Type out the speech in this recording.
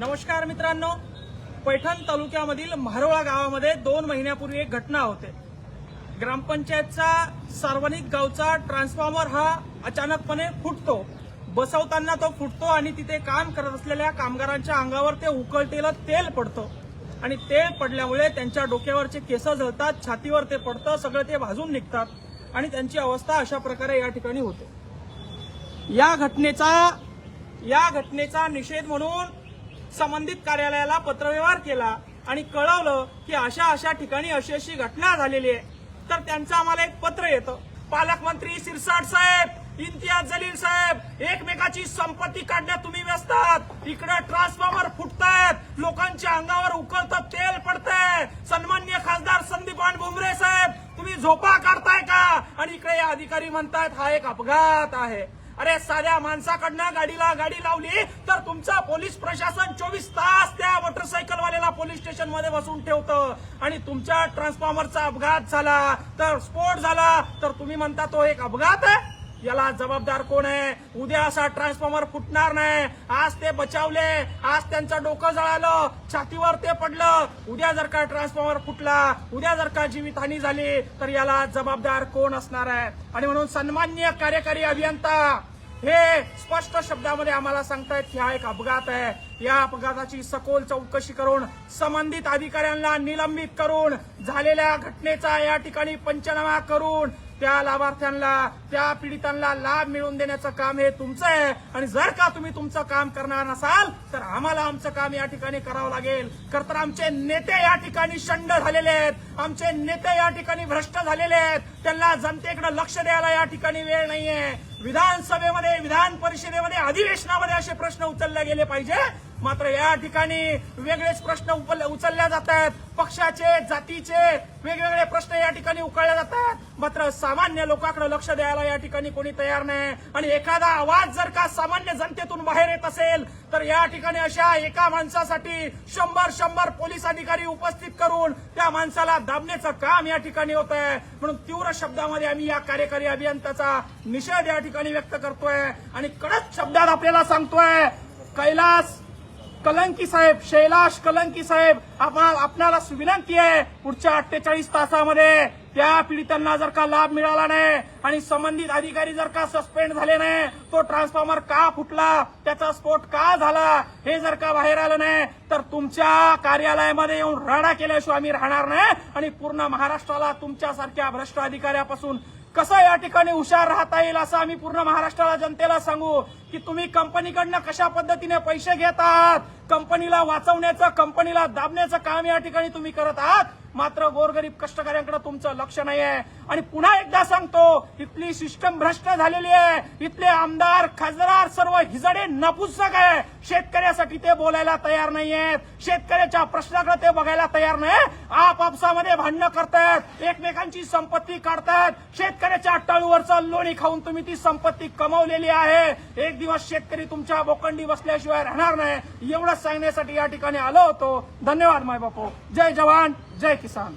नमस्कार मित्रांनो. पैठण तालुक्यामधील म्हारोळा गावामध्ये दोन महिन्यापूर्वी एक घटना होते. ग्रामपंचायतचा सार्वजनिक गावचा ट्रान्सफॉर्मर हा अचानकपणे फुटतो. बसवताना तो फुटतो आणि तिथे काम करत असलेल्या कामगारांच्या अंगावर ते उकळतेलं तेल पडतं. आणि तेल पडल्यामुळे त्यांच्या डोक्यावरचे केस जळतात छातीवर ते पडतं सगळं ते भाजून निघतात आणि त्यांची अवस्था अशा प्रकारे या ठिकाणी होते. या घटनेचा या घटनेचा निषेध म्हणून संबंधित कार्यालयाला पत्रव्यवहार केला आणि कळवलं की अशा अशा ठिकाणी अशी अशी घटना झालेली आहे. तर त्यांचं आम्हाला एक पत्र येतं. पालकमंत्री सिरसाट साहेब इम्तियाज जलील साहेब एकमेकाची संपत्ती काढण्यात तुम्ही व्यस्त आहात. इकडे ट्रान्सफॉर्मर फुटतायत. लोकांच्या अंगावर उकळतं तेल पडतंय. सन्मान्य खासदार संदीपान भुमरे साहेब तुम्ही झोपा काढताय का? आणि इकडे हे अधिकारी म्हणतायत हा एक अपघात आहे. अरे साध्या माणसाकडनं गाडीला गाडी लावली तर तुमचा पोलीस प्रशासन चोवीस तास त्या मोटरसायकलवाल्याला पोलीस स्टेशनमध्ये बसून ठेवतं. आणि तुमच्या ट्रान्सफॉर्मरचा अपघात झाला तर स्फोट झाला तर तुम्ही म्हणता तो एक अपघात आहे? याला जबाबदार कोण आहे? उद्या असा ट्रान्सफॉर्मर फुटणार नाही. आज ते बचावले आज त्यांचं डोकं जळालं छातीवर ते पडलं. उद्या जर का ट्रान्सफॉर्मर फुटला उद्या जर का जीवितहानी झाली तर याला जबाबदार कोण असणार आहे? आणि म्हणून सन्मान्य कार्यकारी अभियंता हे स्पष्ट शब्दामध्ये आम्हाला सांगतायत की हा एक अपघात आहे. या अपघाताची सखोल चौकशी करून संबंधित अधिकाऱ्यांना निलंबित करून झालेल्या घटनेचा या ठिकाणी पंचनामा करून त्या लाभार्थ्यांना त्या पीडितांना लाभ मिळवून देण्याचं काम हे तुमचं आहे. आणि जर का तुम्ही तुमचं काम करणार नसाल तर आम्हाला आमचं काम या ठिकाणी करावं लागेल. खर तर आमचे नेते या ठिकाणी शंड झालेले आहेत. आमचे नेते या ठिकाणी भ्रष्ट झालेले आहेत. त्यांना जनतेकडे लक्ष द्यायला या ठिकाणी वेळ नाहीये. विधानसभेमध्ये विधान परिषदेमध्ये अधिवेशनामध्ये असे प्रश्न उचलले गेले पाहिजे. मात्र या ठिकाणी वेगळेच प्रश्न उचलल्या जात आहेत पक्षाचे जातीचे वेगवेगळे प्रश्न या ठिकाणी उकळले जातात. मात्र सामान्य लोकांकडे लक्ष द्यायला या ठिकाणी कोणी तयार नाही. आणि एखादा आवाज जर का सामान्य जनतेतून बाहेर येत असेल तर या ठिकाणी अशा एका माणसासाठी शंभर शंभर पोलीस अधिकारी उपस्थित करून त्या माणसाला दाबण्याचं काम या ठिकाणी होत आहे. म्हणून तीव्र शब्दामध्ये आम्ही या कार्यकारी अभियंत्याचा निषेध या ठिकाणी व्यक्त करतोय आणि कडक शब्दात आपल्याला सांगतोय कैलास कलंकी साहेब शैलाश कलंकी साहेब आपण आपल्याला विनंती आहे पुढच्या अठ्ठेचाळीस तासामध्ये त्या पीडितांना जर का लाभ मिळाला नाही आणि संबंधित अधिकारी जर का सस्पेंड झाले नाही तो ट्रान्सफॉर्मर का फुटला त्याचा स्फोट का झाला हे जर का बाहेर आलं नाही तर तुमच्या कार्यालयामध्ये येऊन राडा केल्याशिवाय आम्ही राहणार नाही आणि पूर्ण महाराष्ट्राला तुमच्यासारख्या भ्रष्ट अधिकाऱ्यापासून कसं या ठिकाणी हुशार राहता येईल असं आम्ही पूर्ण महाराष्ट्राला जनतेला सांगू की तुम्ही कंपनीकडनं कशा पद्धतीने पैसे घेत आहात कंपनीला वाचवण्याचं कंपनीला दाबण्याचं काम या ठिकाणी तुम्ही करत आहात? मात्र गोरगरीब कष्टकऱ्यांकडे तुमचं लक्ष नाही आहे आणि पुन्हा एकदा सांगतो इथली सिस्टम भ्रष्ट झालेली आहे. इथले आमदार खासदार सर्व हिजडे नपुसक आहे. शेतकऱ्यासाठी ते बोलायला तयार नाहीयेत. शेतकऱ्याच्या प्रश्नाकडे ते बघायला तयार नाही आपापसामध्ये भांडणं करतायत. एकमेकांची संपत्ती काढतायत. शेतकऱ्याच्या टाळूवरचं लोणी खाऊन तुम्ही ती संपत्ती कमवलेली आहे. एक दिवस शेतकरी तुमच्या बोकंडी बसल्याशिवाय राहणार नाही. एवढं सांगण्यासाठी या ठिकाणी आलो होतो. धन्यवाद माय बापू जय जवान. जय किसान।